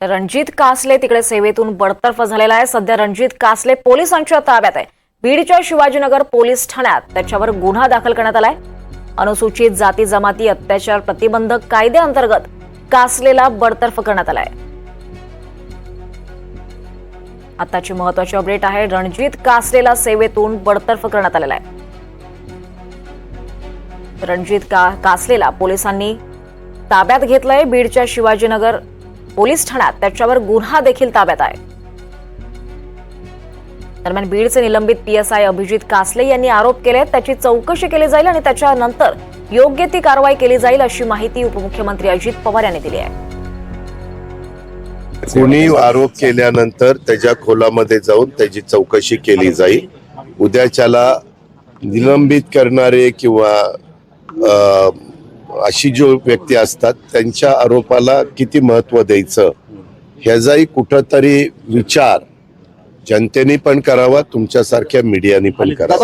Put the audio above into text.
तर रणजित कासले तिकडे सेवेतून बडतर्फ झालेला आहे. सध्या रणजित कासले पोलिसांच्या ताब्यात आहे. बीडच्या शिवाजीनगर पोलीस ठाण्यात त्याच्यावर गुन्हा दाखल करण्यात आलाय. अनुसूचित जाती जमाती अत्याचार प्रतिबंधक कायद्याअंतर्गत कासलेला बडतर्फ करण्यात आलाय. आताची महत्वाची अपडेट आहे. रणजित कासलेला सेवेतून बडतर्फ करण्यात आलेला आहे. रणजित का कासलेला पोलिसांनी ताब्यात घेतलंय बीडच्या शिवाजीनगर पोलीस ठाण्यात त्याच्यावर गुन्हा देखील ताब्यात आहे. दरम्यान बीडचे निलंबित पीएसआय अभिजित कासले यांनी आरोप केले त्याची चौकशी केली जाईल आणि त्याच्यानंतर योग्य ती कारवाई केली जाईल अशी माहिती उपमुख्यमंत्री अजित पवार यांनी दिली आहे. कुणी आरोप केल्यानंतर त्याच्या खोलामध्ये जाऊन त्याची चौकशी केली जाईल. उद्याच्याला निलंबित करणारे किंवा अशी जो व्यक्ती असतात त्यांच्या आरोपाला किती महत्त्व द्यायचं? ह्याचाही कुठंतरी विचार जनतेने पण करावा तुमच्यासारख्या मीडियाने पण करावा.